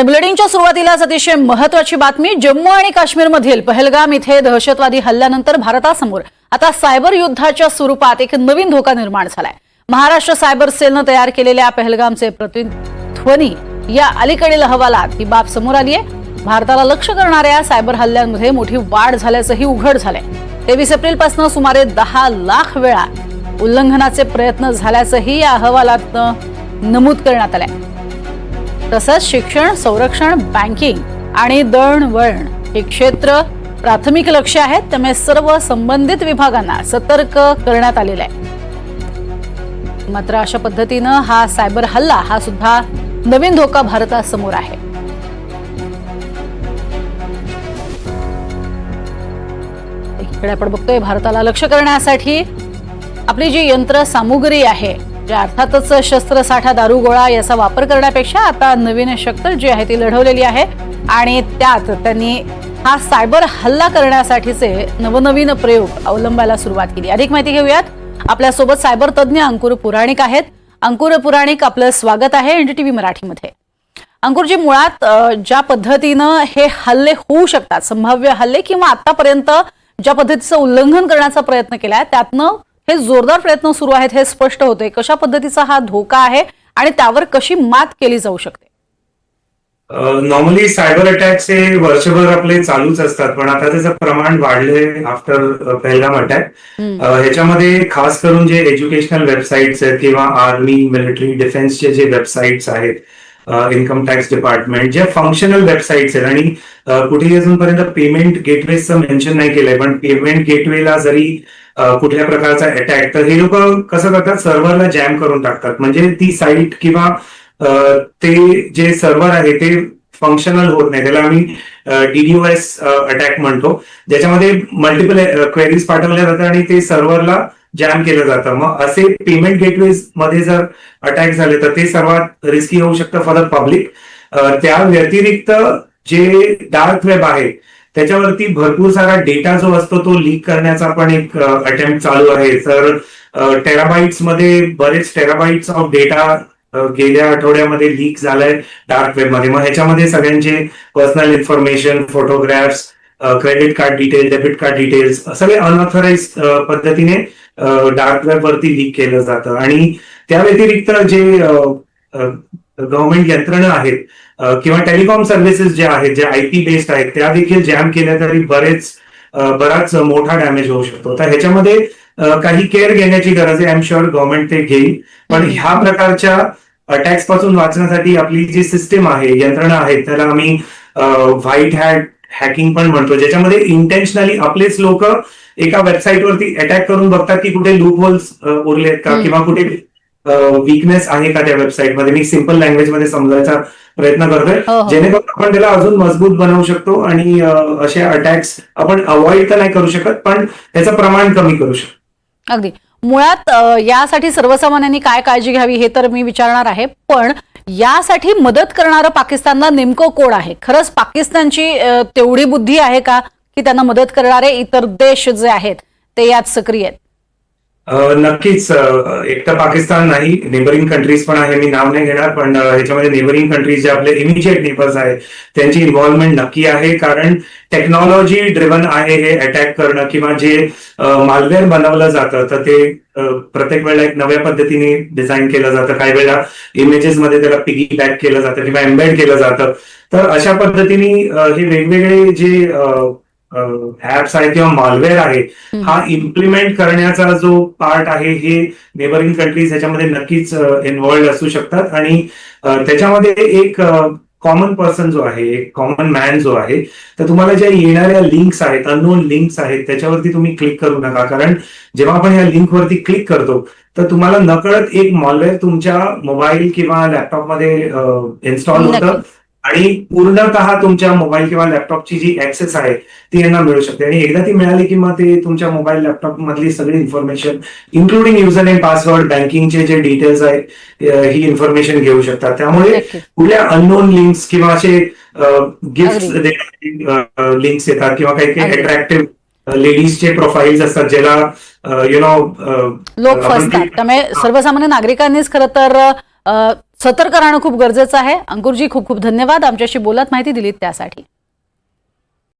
आणि बुलेटिनच्या सुरुवातीलाच अतिशय महत्वाची बातमी जम्मू आणि काश्मीरमधील पहलगाम इथे दहशतवादी हल्ल्यानंतर भारतासमोर. आता सायबर युद्धाच्या स्वरूपात एक नवीन धोका निर्माण झालाय. महाराष्ट्र सायबर सेलनं तयार केलेल्या पहलगामचे प्रतिध्वनी या अलीकडील अहवालात ही बाब समोर आली आहे भारताला लक्ष करणाऱ्या सायबर हल्ल्यांमध्ये मोठी वाढ झाल्याचंही उघड झालंय. तेवीस एप्रिलपासून सुमारे दहा लाख वेळा उल्लंघनाचे प्रयत्न झाल्याचंही या अहवालात नमूद करण्यात आलंय. तसंच शिक्षण संरक्षण बँकिंग आणि दळणवळण हे क्षेत्र प्राथमिक लक्ष आहेत. त्यामुळे सर्व संबंधित विभागांना सतर्क करण्यात आलेला आहे. मात्र अशा पद्धतीनं हा सायबर हल्ला हा सुद्धा नवीन धोका भारतासमोर आहे. इकडे आपण बघतोय भारताला लक्ष करण्यासाठी आपली जी यंत्र सामुग्री आहे म्हणजे अर्थातच शस्त्रसाठा दारुगोळा याचा वापर करण्यापेक्षा आता नवीन शक्कल जी आहे ती लढवलेली आहे. आणि त्यात त्यांनी हा सायबर हल्ला करण्यासाठीचे नवनवीन प्रयोग अवलंबायला सुरुवात केली. अधिक माहिती घेऊयात. आपल्यासोबत सायबर तज्ज्ञ अंकुर पुराणिक आहेत. अंकुर पुराणिक आपलं स्वागत आहे एनडीटीव्ही मराठीमध्ये. अंकुरजी मुळात ज्या पद्धतीनं हे हल्ले होऊ शकतात संभाव्य हल्ले किंवा आतापर्यंत ज्या पद्धतीचं उल्लंघन करण्याचा प्रयत्न केलाय त्यातनं हे जोरदार प्रयत्न सुरू आहेत हे स्पष्ट होते कशा पद्धतीचा हा धोका आहे आणि त्यावर कशी मात केली जाऊ शकते? नॉर्मली सायबर अटॅक्स हे वर्षभर आपले चालूच असतात पण आता त्याचं प्रमाण वाढले आफ्टर पहिलगाम अटॅक ह्याच्यामध्ये खास करून जे एज्युकेशनल वेबसाईट्स आहेत किंवा आर्मी मिलिटरी डिफेन्सचे जे वेबसाईट्स आहेत इन्कम टॅक्स डिपार्टमेंट जे फंक्शनल वेबसाईट्स आहेत आणि कुठेही अजूनपर्यंत पेमेंट गेटवेचं मेन्शन नाही केलंय पण पेमेंट गेटवेला जरी कुठल्या प्रकारचा अटॅक तर हे लोक कसं करतात? सर्व्हरला जॅम करून टाकतात. म्हणजे ती साईट किंवा ते जे सर्व्हर आहे ते फंक्शनल होत नाही. त्याला आम्ही डीडीओएस अटॅक म्हणतो. ज्याच्यामध्ये मल्टिपल क्वेरीज पाठवल्या जातात आणि ते सर्व्हरला जॅम केलं जातं. मग असे पेमेंट गेटवेजमध्ये जर अटॅक झाले तर ते सर्वात रिस्की होऊ शकतं फॉर द पब्लिक त्या व्यतिरिक्त जे डार्क वेब आहे त्याच्यावरती भरपूर सारा डेटा जो असतो तो लीक करण्याचा पण एक अटेम्प्ट चालू आहे. तर टेराबाईट्समध्ये बरेच टेराबाईट्स ऑफ डेटा गेल्या आठवड्यामध्ये लीक झालाय डार्क वेबमध्ये मग ह्याच्यामध्ये सगळ्यांचे personal information photographs credit card detail debit card details सगळे अनऑथराइज पद्धतीने डार्क वेब वरती लीक केलं जातं. आणि त्या व्यतिरिक्त जे गव्हर्नमेंट यंत्रणा आहेत किंवा टेलिकॉम सर्व्हिसेस जे आहेत जे आय पी बेस्ड आहेत त्या देखील जॅम केल्या तरी बरेच बराच मोठा डॅमेज होऊ शकतो. तर ह्याच्यामध्ये काही केअर घेण्याची गरज आहे. आय एम शुअर गव्हर्नमेंट ते घेईल. पण ह्या प्रकारच्या अटॅक्सपासून वाचण्यासाठी आपली जी सिस्टीम आहे यंत्रणा आहे त्याला आम्ही व्हाईट हॅट हॅकिंग पण म्हणतो ज्याच्यामध्ये इंटेन्शनली आपलेच लोक एका वेबसाईट वरती अटॅक करून बघतात की कुठे लूप होल्स उरले आहेत का. किंवा कुठे वीकनेस आहे का त्या वेबसाईटमध्ये? मी सिंपल लँग्वेजमध्ये समजायचा प्रयत्न करतोय. हो, हो. जेणेकरून आपण त्याला अजून मजबूत बनवू शकतो आणि असे अटॅक्स आपण अवॉइड तर नाही करू शकत पण त्याचं प्रमाण कमी करू शकतो. अगदी. मुळात यासाठी सर्वसामान्यांनी काय काळजी घ्यावी हे तर मी विचारणार आहे पण यासाठी मदत करणारं पाकिस्तानला नेमकं कोण आहे? खरंच पाकिस्तानची तेवढी बुद्धी आहे का की त्यांना मदत करणारे इतर देश जे आहेत ते यात सक्रिय आहेत? नक्कीच अ, एकटं पाकिस्तान नाही नेबरिंग कंट्रीज पण आहे मी नाव नाही घेणार पण ह्याच्यामध्ये नेबरिंग कंट्रीज जे आपले इमिजिएट नेबर्स आहेत त्यांची इन्व्हॉल्वमेंट नक्की आहे कारण टेक्नॉलॉजी ड्रिव्हन आहे हे अटॅक करणं किंवा जे मालवेअर बनवलं जातं तर ते प्रत्येक वेळेला एक नव्या पद्धतीने डिझाईन केलं जातं. काही वेळेला इमेजेस मध्ये त्याला पिगी बॅक केलं जातं किंवा एम्बेड केलं जातं. तर अशा पद्धतीने हे वेगवेगळे जे ऍप्स आहेत किंवा मालवेअर आहे. हा इम्प्लिमेंट करण्याचा जो पार्ट आहे हे नेबरिंग कंट्रीज ह्याच्यामध्ये नक्कीच इन्व्हॉल्ड असू शकतात आणि त्याच्यामध्ये एक कॉमन पर्सन जो आहे एक कॉमन मॅन जो आहे तर तुम्हाला ज्या येणाऱ्या लिंक्स आहेत अननोन लिंक्स आहेत त्याच्यावरती तुम्ही क्लिक करू नका कारण जेव्हा आपण या लिंकवरती क्लिक करतो तर तुम्हाला नकळत एक मॉलवेअर तुमच्या मोबाईल किंवा लॅपटॉपमध्ये इन्स्टॉल होतं. आणि पूर्णतः तुमच्या मोबाईल किंवा लॅपटॉपची जी ऍक्सेस आहे ती यांना मिळू शकते आणि एकदा ती मिळाली की मग ते तुमच्या मोबाईल लॅपटॉप मधली सगळी information including user name password बँकिंगचे जे डिटेल्स आहेत ही इन्फॉर्मेशन घेऊ शकतात त्यामुळे. कुठल्या अननोन लिंक्स किंवा असे गिफ्ट लिंक्स येतात किंवा काही काही. अट्रॅक्टिव्ह लेडीजचे प्रोफाईल्स असतात ज्याला यु नो लोक फसतात त्यामुळे सर्वसामान्य नागरिकांनीच खरं तर सतर्क राहणं खूप गरजेचं आहे. अंकुरजी खूप खूप धन्यवाद आमच्याशी बोलत माहिती दिलीत त्यासाठी.